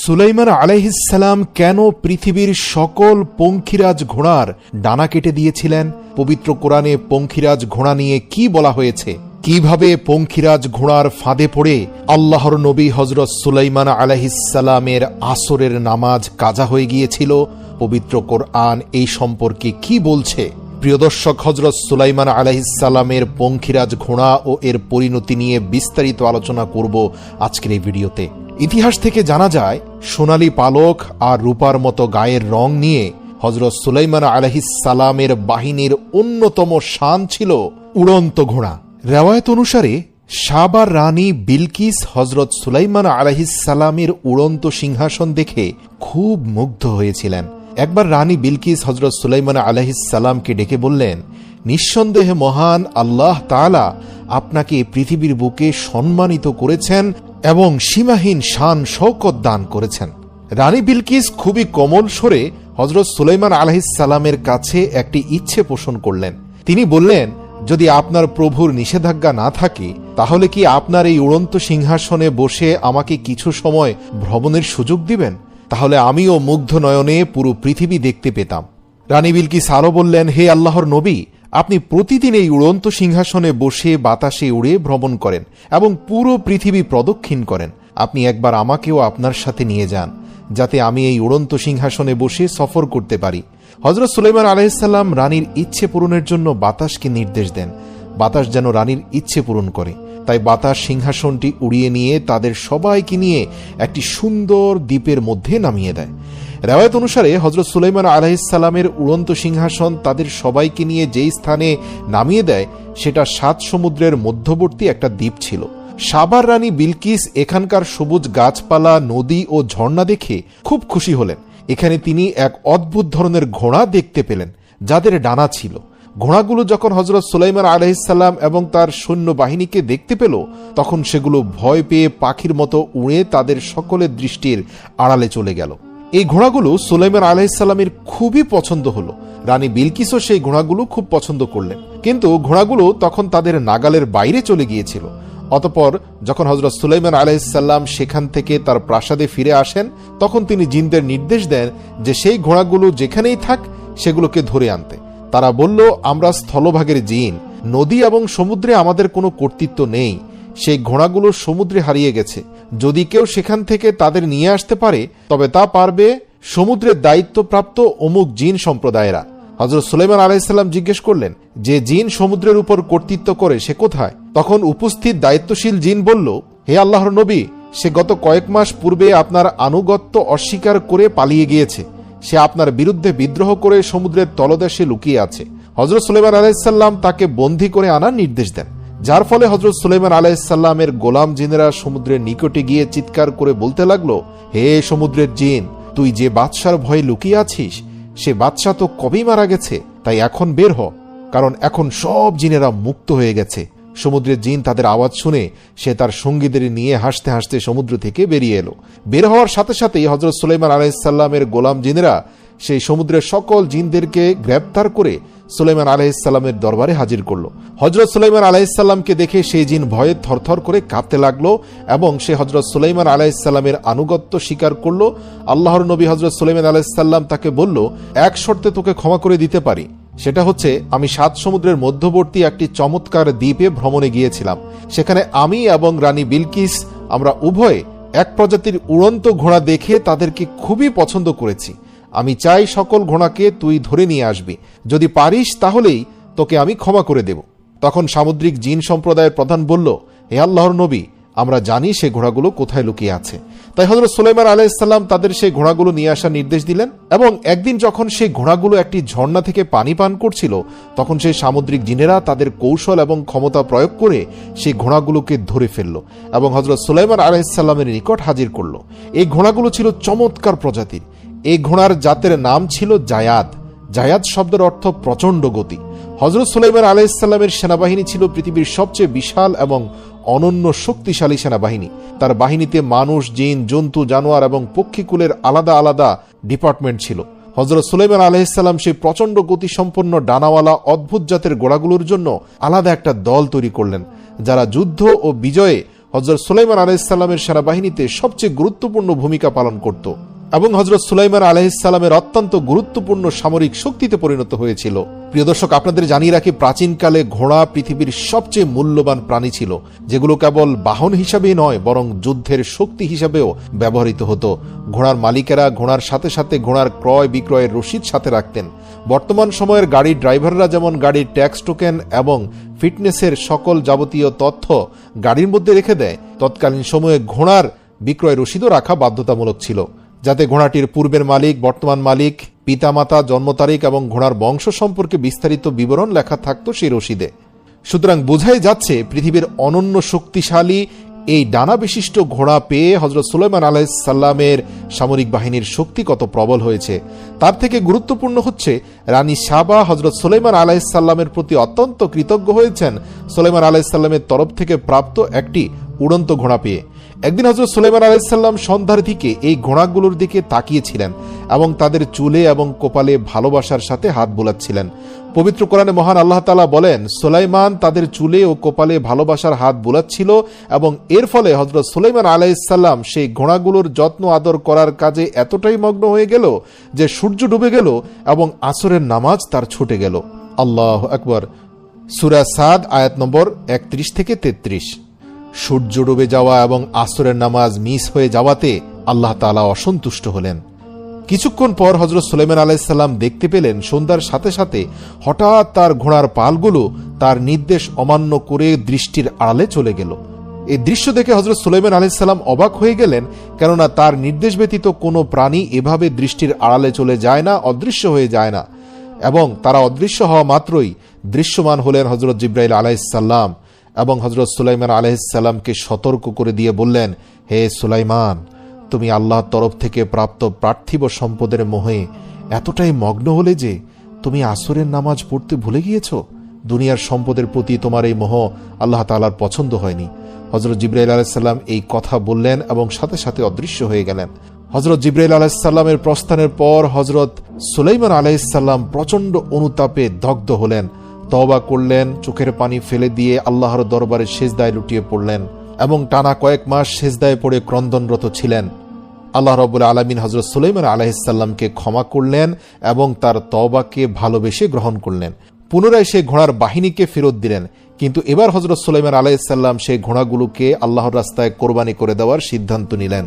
সুলাইমান আলাইহিসাল্লাম কেন পৃথিবীর সকল পঙ্খিরাজ ঘোড়ার ডানা কেটে দিয়েছিলেন? পবিত্র কোরআনে পঙ্খিরাজ ঘোড়া নিয়ে কি বলা হয়েছে? কীভাবে পঙ্খিরাজ ঘোড়ার ফাঁদে পড়ে আল্লাহর নবী হজরত সুলাইমান আলাইহিসাল্লামের আসরের নামাজ কাজা হয়ে গিয়েছিল? পবিত্র কোরআন এই সম্পর্কে কি বলছে? প্রিয় দর্শক হজরত সুলাইমান আলাইসাল্লামের পঙ্খিরাজ ঘোড়া ও এর পরিণতি নিয়ে বিস্তারিত আলোচনা করব আজকের এই ভিডিওতে। ইতিহাস থেকে জানা যায়, সোনালী পালক আর রূপার মতো গায়ের রং নিয়ে হজরত সুলাইমান আলহিসাল্লামের বাহিনীর অন্যতম শান ছিল উড়ন্ত ঘোড়া। রেওয়ায়ত অনুসারে সাবার রানী বিলকিস হজরত সুলাইমান আলহিসাল্লামের উড়ন্ত সিংহাসন দেখে খুব মুগ্ধ হয়েছিলেন। একবার রানী বিলকিস হজরত সুলাইমান আলহিসাল্লামকে ডেকে বললেন, নিঃসন্দেহে মহান আল্লাহ তালা আপনাকে পৃথিবীর বুকে সম্মানিত করেছেন এবং সীমাহীন শান শৌকত দান করেছেন। রানী বিলকিস খুবই কোমল স্বরে হজরত সুলাইমান আলহিসাল্লামের কাছে একটি ইচ্ছে পোষণ করলেন। তিনি বললেন, যদি আপনার প্রভুর নিষেধাজ্ঞা না থাকে, তাহলে কি আপনার এই উড়ন্ত সিংহাসনে বসে আমাকে কিছু সময় ভ্রমণের সুযোগ দিবেন? তাহলে আমিও মুগ্ধ নয়নে পুরো পৃথিবী দেখতে পেতাম। রানী বিলকিস আরও বললেন, হে আল্লাহর নবী আপনি প্রতিদিন এই উড়ন্ত সিংহাসনে বসে বাতাসে উড়ে ভ্রমণ করেন এবং পুরো পৃথিবী প্রদক্ষিণ করেন। আপনি একবার আমাকেও আপনার সাথে নিয়ে যান, যাতে আমি এই উড়ন্ত সিংহাসনে বসে সফর করতে পারি। হজরত সুলাইমান আলাইসাল্লাম রানীর ইচ্ছে পূরণের জন্য বাতাসকে নির্দেশ দেন। বাতাস যেন রানীর ইচ্ছে পূরণ করে। তাই বাতাস সিংহাসনটি উড়িয়ে নিয়ে তাদের সবাইকে নিয়ে একটি সুন্দর দ্বীপের মধ্যে নামিয়ে দেয়। রেওয়ায়ত অনুসারে হজরত সুলাইমান আলাহিসাল্লামের উড়ন্ত সিংহাসন তাদের সবাইকে নিয়ে যেই স্থানে নামিয়ে দেয়, সেটা সাত সমুদ্রের মধ্যবর্তী একটা দ্বীপ ছিল। সাবার রানী বিলকিস এখানকার সবুজ গাছপালা, নদী ও ঝর্ণা দেখে খুব খুশি হলেন। এখানে তিনি এক অদ্ভুত ধরনের ঘোড়া দেখতে পেলেন, যাদের ডানা ছিল। ঘোড়াগুলো যখন হজরত সুলাইমান আলহিসাল্লাম এবং তার সৈন্য বাহিনীকে দেখতে পেল, তখন সেগুলো ভয় পেয়ে পাখির মতো উড়ে তাদের সকলের দৃষ্টির আড়ালে চলে গেল। এই ঘোড়াগুলো সুলাইমান আলাইসাল্লামের খুবই পছন্দ হলো। রানী বিলকিসও সেই ঘোড়াগুলো খুব পছন্দ করলেন। কিন্তু ঘোড়াগুলো তখন তাদের নাগালের বাইরে চলে গিয়েছিল। অতপর যখন হজরত সুলাইমান আলাইসাল্লাম সেখান থেকে তার প্রাসাদে ফিরে আসেন, তখন তিনি জিনদের নির্দেশ দেন যে সেই ঘোড়াগুলো যেখানেই থাক সেগুলোকে ধরে আনতে। তারা বলল, আমরা স্থলভাগের জিন। নদী এবং সমুদ্রে আমাদের কোনো কর্তৃত্ব নেই। সেই ঘোড়াগুলো সমুদ্রে হারিয়ে গেছে। যদি কেউ সেখান থেকে তাদের নিয়ে আসতে পারে, তবে তা পারবে সমুদ্রের দায়িত্বপ্রাপ্ত অমুক জিন সম্প্রদায়েরা। হজরত সুলাইমান আলাইসাল্লাম জিজ্ঞেস করলেন, যে জিন সমুদ্রের উপর কর্তৃত্ব করে, সে কোথায়? তখন উপস্থিত দায়িত্বশীল জিন বলল, হে আল্লাহর নবী, সে গত কয়েক মাস পূর্বে আপনার আনুগত্য অস্বীকার করে পালিয়ে গিয়েছে। সে আপনার বিরুদ্ধে বিদ্রোহ করে সমুদ্রের তলদেশে লুকিয়ে আছে। হজরত সুলাইমান আলাইসাল্লাম তাকে বন্দী করে আনার নির্দেশ দেন। যার ফলে হজরত সুলাইমান আলাইসাল্লামের গোলাম জিনেরা সমুদ্রের নিকটে গিয়ে চিৎকার করে বলতে লাগল, হে সমুদ্রের জিন, তুই যে বাদশার ভয়ে লুকিয়ে আছিস, সে বাদশাহ তো কবেই মারা গেছে, তাই এখন বের হ, কারণ এখন সব জিনেরা মুক্ত হয়ে গেছে। সমুদ্রের জিন তাদের আওয়াজ শুনে সে তার সঙ্গীদের নিয়ে হাসতে হাসতে সমুদ্র থেকে বেরিয়ে এলো। বের হওয়ার সাথে সাথেই হজরত সুলাইমান আলাইসাল্লামের গোলাম জিনেরা সেই সমুদ্রের সকল জিনদেরকে গ্রেপ্তার করে সুলাইমান আলাইসাল্লামের দরবারে হাজির করল। হজরত সুলাইমান আলাইসাল্লামকে দেখে সেই জিন ভয়ে থরথর করে কাঁপতে লাগল এবং সে হজরত সুলাইমান আলাইসাল্লামের আনুগত্য স্বীকার করল। আল্লাহর নবী হজরত সুলাইমান আলাইসাল্লাম তাকে বলল, এক শর্তে তোকে ক্ষমা করে দিতে পারি। সেটা হচ্ছে, আমি সাত সমুদ্রের মধ্যবর্তী একটি চমৎকার দ্বীপে ভ্রমণে গিয়েছিলাম। সেখানে আমি এবং রানী বিলকিস আমরা উভয়ে এক প্রজাতির উড়ন্ত ঘোড়া দেখে তাদেরকে খুবই পছন্দ করেছি। আমি চাই সকল ঘোড়াকে তুই ধরে নিয়ে আসবি। যদি পারিস তাহলেই তোকে আমি ক্ষমা করে দেব। তখন সামুদ্রিক জিন সম্প্রদায়ের প্রধান বলল, হে আল্লাহর নবী, আমরা জানি সে ঘোড়াগুলো কোথায় লুকিয়ে আছে। তাই হজরত সুলাইমান আলাইসাল্লাম তাদের সেই ঘোড়াগুলো নিয়ে আসার নির্দেশ দিলেন এবং একদিন যখন সেই ঘোড়াগুলো একটি ঝর্ণা থেকে পানি পান করছিল, তখন সেই সামুদ্রিক জিনেরা তাদের কৌশল এবং ক্ষমতা প্রয়োগ করে সেই ঘোড়াগুলোকে ধরে ফেলল এবং হজরত সুলাইমান আলাইসাল্লামের নিকট হাজির করল। এই ঘোড়াগুলো ছিল চমৎকার প্রজাতির। এই ঘোড়ার জাতের নাম ছিল জায়াদ জায়াদ শব্দের অর্থ প্রচণ্ড গতি। হজরত সুলাইমান আলাইসাল্লামের সেনাবাহিনী ছিল পৃথিবীর সবচেয়ে বিশাল এবং অনন্য শক্তিশালী সেনাবাহিনী। তার বাহিনীতে মানুষ, জিন, জন্তু, জানোয়ার এবং পক্ষীকুলের আলাদা আলাদা ডিপার্টমেন্ট ছিল। হজরত সুলাইমান আলহিসাল্লাম সেই প্রচণ্ড গতিসম্পন্ন ডানাওয়ালা অদ্ভুত জাতের গোড়াগুলোর জন্য আলাদা একটা দল তৈরি করলেন, যারা যুদ্ধ ও বিজয়ে হজরত সুলাইমান আলাইসাল্লামের সেনাবাহিনীতে সবচেয়ে গুরুত্বপূর্ণ ভূমিকা পালন করত। এবং হজরত সুলাইমান আলাইসাল্লামের অত্যন্ত গুরুত্বপূর্ণ সামরিক শক্তিতে পরিণত হয়েছিল। প্রিয় দর্শক, আপনাদের জানিয়ে রাখি, প্রাচীনকালে ঘোড়া পৃথিবীর সবচেয়ে মূল্যবান প্রাণী ছিল, যেগুলো কেবল বাহন হিসাবেই নয়, বরং যুদ্ধের শক্তি হিসাবেও ব্যবহৃত হতো। ঘোড়ার মালিকেরা ঘোড়ার সাথে সাথে ঘোড়ার ক্রয় বিক্রয়ের রসিদ সাথে রাখতেন। বর্তমান সময়ের গাড়ির ড্রাইভাররা যেমন গাড়ির ট্যাক্স টোকেন এবং ফিটনেসের সকল যাবতীয় তথ্য গাড়ির মধ্যে রেখে দেয়, তৎকালীন সময়ে ঘোড়ার বিক্রয় রসিদও রাখা বাধ্যতামূলক ছিল। যাতে ঘোড়াটির পূর্বের মালিক, বর্তমান মালিক, পিতামাতা, জন্ম তারিখ এবং ঘোড়ার বংশ সম্পর্কে বিস্তারিত বিবরণ লেখা থাকত সেই রশিদে। সুতরাং বোঝাই যাচ্ছে পৃথিবীর অনন্য শক্তিশালী এই ডানা বিশিষ্ট ঘোড়া পেয়ে হজরত সুলাইমান আলাইসাল্লামের সামরিক বাহিনীর শক্তি কত প্রবল হয়েছে। তার থেকে গুরুত্বপূর্ণ হচ্ছে, রানী সাবা হজরত সুলাইমান আলাইসাল্লামের প্রতি অত্যন্ত কৃতজ্ঞ হয়েছেন। সুলাইমান আলাইসাল্লামের তরফ থেকে প্রাপ্ত একটি উড়ন্ত ঘোড়া পেয়ে। একদিন হজরত সুলাইমান আলাইসাল্লাম সন্ধ্যার দিকে এই ঘোড়াগুলোর দিকে তাকিয়েছিলেন এবং তাদের চুলে এবং কোপালে ভালোবাসার সাথে হাত বোলাচ্ছিলেন। পবিত্র কোরআনে মহান আল্লাহ তালা বলেন, সুলাইমান তাদের চুলে ও কোপালে ভালোবাসার হাত বোলাচ্ছিল এবং এর ফলে হজরত সুলাইমান আলাইসাল্লাম সেই ঘোড়াগুলোর যত্ন আদর করার কাজে এতটাই মগ্ন হয়ে গেল যে সূর্য ডুবে গেল এবং আসরের নামাজ তার ছুটে গেল। আল্লাহ আকবর। সুরা সাদ আয়াত নম্বর একত্রিশ থেকে তেত্রিশ। সূর্য ডুবে যাওয়া এবং আসরের নামাজ মিস হয়ে যাওয়াতে আল্লাহ তালা অসন্তুষ্ট হলেন। কিছুক্ষণ পর হজরত সুলেমান আলাইসাল্লাম দেখতে পেলেন সন্ধ্যার সাথে সাথে হঠাৎ তার ঘোড়ার পালগুলো তার নির্দেশ অমান্য করে দৃষ্টির আড়ালে চলে গেল। এই দৃশ্য দেখে হজরত সুলাইমান আলাইসাল্লাম অবাক হয়ে গেলেন, কেননা তার নির্দেশ ব্যতীত কোনো প্রাণী এভাবে দৃষ্টির আড়ালে চলে যায় না, অদৃশ্য হয়ে যায় না। এবং তারা অদৃশ্য হওয়া মাত্রই দৃশ্যমান হলেন হজরত জিব্রাইল আলাইসাল্লাম এবং হজরত সুলাইমান আলহিসাল্লামকে সতর্ক করে দিয়ে বললেন, হে সুলাইমান, তুমি আল্লাহর তরফ থেকে প্রাপ্ত পার্থিব সম্পদের মোহে এতটাই মগ্ন হলে যে তুমি আসরের নামাজ পড়তে ভুলে গিয়েছ? দুনিয়ার সম্পদের প্রতি তোমার এই মোহ আল্লাহ তালার পছন্দ হয়নি। হজরত জিব্রাইল আলাইসাল্লাম এই কথা বললেন এবং সাথে সাথে অদৃশ্য হয়ে গেলেন। হজরত জিব্রাইল আলাইসাল্লামের প্রস্থানের পর হজরত সুলাইমান আলাইসাল্লাম প্রচণ্ড অনুতাপে দগ্ধ হলেন। তওবা করলেন, চোখের পানি ফেলে দিয়ে আল্লাহর দরবারে সেজদায় লুটিয়ে পড়লেন এবং টানা কয়েক মাস সেজদায় পড়ে ক্রন্দনরত ছিলেন। আল্লাহ রবুল আলমিন হজরত সুলাইমান আলাহিসাল্লামকে ক্ষমা করলেন এবং তার তওবাকে ভালোবেসে গ্রহণ করলেন। পুনরায় সে ঘোড়ার বাহিনীকে ফেরত দিলেন, কিন্তু এবার হজরত সুলাইমান আলাইসাল্লাম সেই ঘোড়াগুলোকে আল্লাহর রাস্তায় কোরবানি করে দেওয়ার সিদ্ধান্ত নিলেন।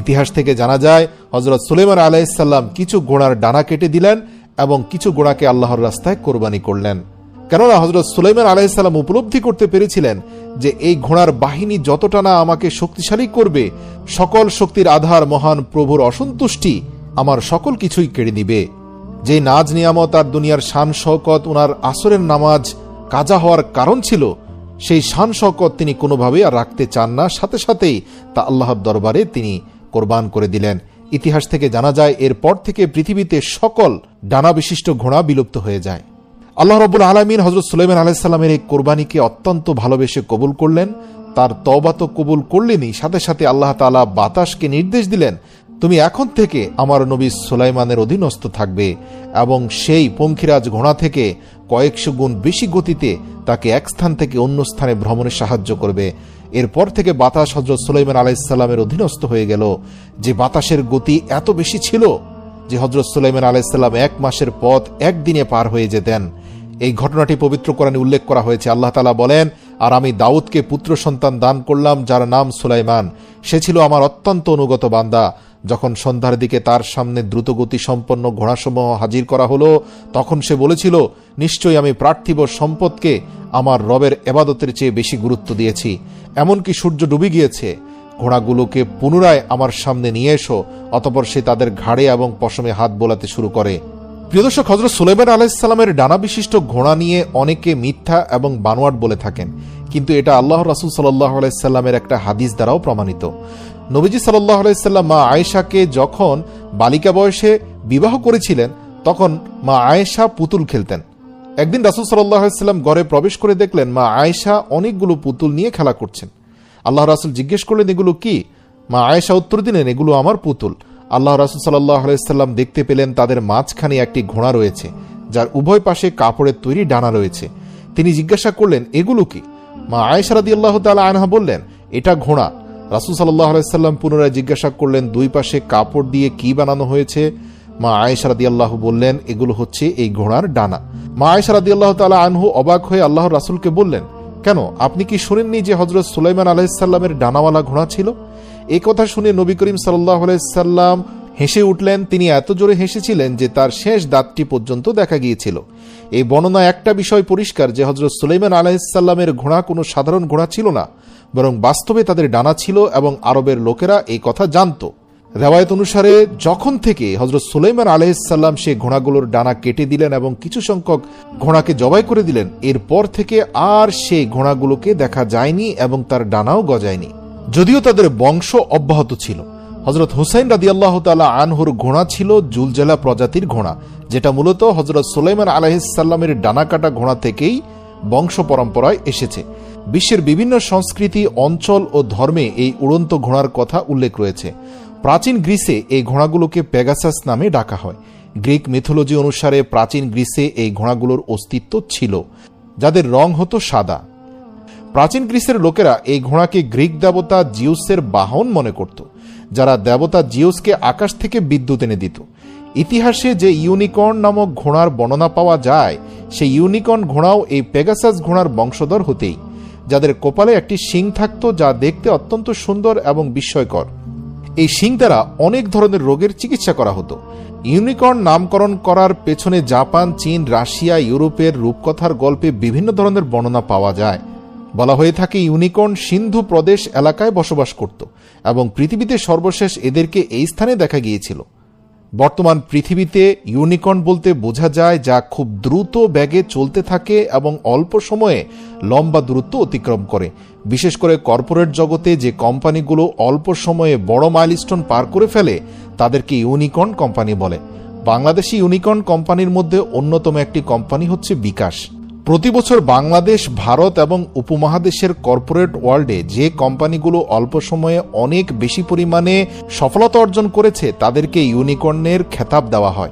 ইতিহাস থেকে জানা যায় হজরত সুলাইমান আলাইসাল্লাম কিছু ঘোড়ার ডানা কেটে দিলেন এবং কিছু ঘোড়াকে আল্লাহর রাস্তায় কোরবানি করলেন। কেননা হজরত সুলাইমান আলাইসাল্লাম উপলব্ধি করতে পেরেছিলেন যে এই ঘোড়ার বাহিনী যতটা না আমাকে শক্তিশালী করবে, সকল শক্তির আধার মহান প্রভুর অসন্তুষ্টি আমার সকল কিছুই কেড়ে নিবে। যে নাজ নিয়ামত আর দুনিয়ার শান শওকত ওনার আসরের নামাজ কাজা হওয়ার কারণ ছিল, সেই শান শওকত তিনি কোনোভাবেই আর রাখতে চান না। সাথে সাথেই তা আল্লাহর দরবারে তিনি কোরবান করে দিলেন। ইতিহাস থেকে জানা যায়, এরপর থেকে পৃথিবীতে সকল ডানা বিশিষ্ট ঘোড়া বিলুপ্ত হয়ে যায়। আল্লাহ রবুল আলমিন হজরত সুলাইমান আলাইসাল্লামের এই কোরবানিকে অত্যন্ত ভালোবেসে কবুল করলেন। তার তবা তো কবুল করলেনই, সাথে সাথে আল্লাহ তালা বাতাসকে নির্দেশ দিলেন, তুমি এখন থেকে আমার নবী সুলাইমানের অধীনস্থ থাকবে এবং সেই পঙ্খিরাজ ঘোড়া থেকে কয়েকশো গুণ বেশি গতিতে তাকে এক স্থান থেকে অন্য স্থানে ভ্রমণে সাহায্য করবে। এরপর থেকে বাতাস হজরত সুলাইমান আলাইসাল্লামের অধীনস্থ হয়ে গেল। যে বাতাসের গতি এত বেশি ছিল যে হজরত সুলাইমান আলাইসাল্লাম এক মাসের পথ একদিনে পার হয়ে যেতেন। এই ঘটনাটি পবিত্র কোরআনে উল্লেখ করা হয়েছে। আল্লাহ তালা বলেন, আর আমি দাউদকে পুত্র সন্তান দান করলাম, যার নাম সুলাইমান। সে ছিল আমার অত্যন্ত অনুগত বান্দা। যখন সন্ধ্যার দিকে তার সামনে দ্রুতগতি সম্পন্ন ঘোড়াসমূহ হাজির করা হলো, তখন সে বলেছিল, নিশ্চয়ই আমি পার্থিব সম্পদকে আমার রবের এবাদতের চেয়ে বেশি গুরুত্ব দিয়েছি। এমনকি সূর্য ডুবে গিয়েছে। ঘোড়াগুলোকে পুনরায় আমার সামনে নিয়ে এসো, অতপর সে তাদের ঘাড়ে এবং পশমে হাত বোলাতে শুরু করে। প্রিয় দর্শক হজরত সুলেমান আলাইসাল্লামের ডানা বিশিষ্ট ঘোড়া নিয়ে অনেকে মিথ্যা এবং বানোয়াট বলে থাকেন। কিন্তু এটা আল্লাহ রাসুল সাল্লাহ আলাইসাল্লামের একটা হাদিস দ্বারাও প্রমাণিত। নবীজি সাল্লাহ আলাইসাল্লাম মা আয়েশাকে যখন বালিকা বয়সে বিবাহ করেছিলেন, তখন মা আয়েশা পুতুল খেলতেন। একদিন রাসুল সাল্লাহ আলাইসাল্লাম ঘরে প্রবেশ করে দেখলেন, মা আয়েশা অনেকগুলো পুতুল নিয়ে খেলা করছেন। আল্লাহ রাসুল জিজ্ঞেস করলেন, এগুলো কি? মা আয়েশা উত্তর দিলেন, এগুলো আমার পুতুল। আল্লাহ রাসুল সাল্লাহ আলাইসাল্লাম দেখতে পেলেন তাদের মাঝখানে একটি ঘোড়া রয়েছে, যার উভয় পাশে কাপড়ের তৈরি ডানা রয়েছে। তিনি জিজ্ঞাসা করলেন, এগুলো কি? মা আয়েশারাদি আল্লাহ তালা আনহা বললেন, এটা ঘোড়া। রাসুল সাল্লাহ আলাইসাল্লাম পুনরায় জিজ্ঞাসা করলেন, দুই পাশে কাপড় দিয়ে কি বানানো হয়েছে? মা আয়েশা রাদি আল্লাহ বললেন, এগুলো হচ্ছে এই ঘোড়ার ডানা। মা আয়েশা রাদি আল্লাহ তালা আনহু অবাক হয়ে আল্লাহ রাসুলকে বললেন, কেন, আপনি কি শুনেননি যে হজরত সুলাইমান আলাইসাল্লামের ডানাওয়ালা ঘোড়া ছিল? এই কথা শুনে নবী করিম সাল্লাহ আলাইসাল্লাম হেসে উঠলেন, তিনি এত জোরে হেসেছিলেন যে তার শেষ দাঁতটি পর্যন্ত দেখা গিয়েছিল। এই বর্ণনা একটা বিষয় পরিষ্কার যে হজরত সুলাইমান আলাইসাল্লামের ঘোড়া কোনো সাধারণ ঘোড়া ছিল না, বরং বাস্তবে তাদের ডানা ছিল এবং আরবের লোকেরা এই কথা জানত। রেওয়ায়ত অনুসারে, যখন থেকে হজরত সুলাইমান আলহিসাল্লাম সে ঘোড়াগুলোর ডানা কেটে দিলেন এবং কিছু সংখ্যক ঘোড়াকে জবাই করে দিলেন, এরপর থেকে আর সেই ঘোড়াগুলোকে দেখা যায়নি এবং তার ডানাও গজায়নি। যদিও তাদের বংশ অব্যাহত ছিল। হজরত হুসাইন রাদি আল্লাহ তালা আনহুর ঘোড়া ছিল জুলজেলা প্রজাতির ঘোড়া, যেটা মূলত হজরত সুলাইমান আলহিসাল্লামের ডানা কাটা ঘোড়া থেকেই বংশ পরম্পরায় এসেছে। বিশ্বের বিভিন্ন সংস্কৃতি, অঞ্চল ও ধর্মে এই উড়ন্ত ঘোড়ার কথা উল্লেখ রয়েছে। প্রাচীন গ্রিসে এই ঘোড়াগুলোকে প্যাগাসাস নামে ডাকা হয়। গ্রিক মিথোলজি অনুসারে প্রাচীন গ্রিসে এই ঘোড়াগুলোর অস্তিত্ব ছিল, যাদের রং হতো সাদা। প্রাচীন গ্রিসের লোকেরা এই ঘোড়াকে গ্রিক দেবতা জিউসের বাহন মনে করত, যারা দেবতা জিউসকে আকাশ থেকে বিদ্যুৎ এনে দিত। ইতিহাসে যে ইউনিকর্ন নামক ঘোড়ার বর্ণনা পাওয়া যায়, সেই ইউনিকর্ন ঘোড়াও এই পেগাসাস ঘোড়ার বংশধর হতেই, যাদের কপালে একটি শিং থাকত যা দেখতে অত্যন্ত সুন্দর এবং বিস্ময়কর। এই শিং দ্বারা অনেক ধরনের রোগের চিকিৎসা করা হতো। ইউনিকর্ন নামকরণ করার পেছনে জাপান, চীন, রাশিয়া, ইউরোপের রূপকথার গল্পে বিভিন্ন ধরনের বর্ণনা পাওয়া যায়। বলা হয়ে থাকে, ইউনিকর্ন সিন্ধু প্রদেশ এলাকায় বসবাস করত এবং পৃথিবীতে সর্বশেষ এদেরকে এই স্থানে দেখা গিয়েছিল। বর্তমান পৃথিবীতে ইউনিকর্ন বলতে বোঝা যায় যা খুব দ্রুত ব্যাগে চলতে থাকে এবং অল্প সময়ে লম্বা দূরত্ব অতিক্রম করে। বিশেষ করে কর্পোরেট জগতে যে কোম্পানিগুলো অল্প সময়ে বড় মাইলস্টোন পার করে ফেলে, তাদেরকে ইউনিকর্ন কোম্পানি বলে। বাংলাদেশি ইউনিকর্ন কোম্পানির মধ্যে অন্যতম একটি কোম্পানি হচ্ছে বিকাশ। প্রতি বছর বাংলাদেশ, ভারত এবং উপমহাদেশের কর্পোরেট ওয়ার্ল্ডে যে কোম্পানিগুলো অল্প সময়ে অনেক বেশি পরিমাণে সফলতা অর্জন করেছে, তাদেরকে ইউনিকর্নের খেতাব দেওয়া হয়।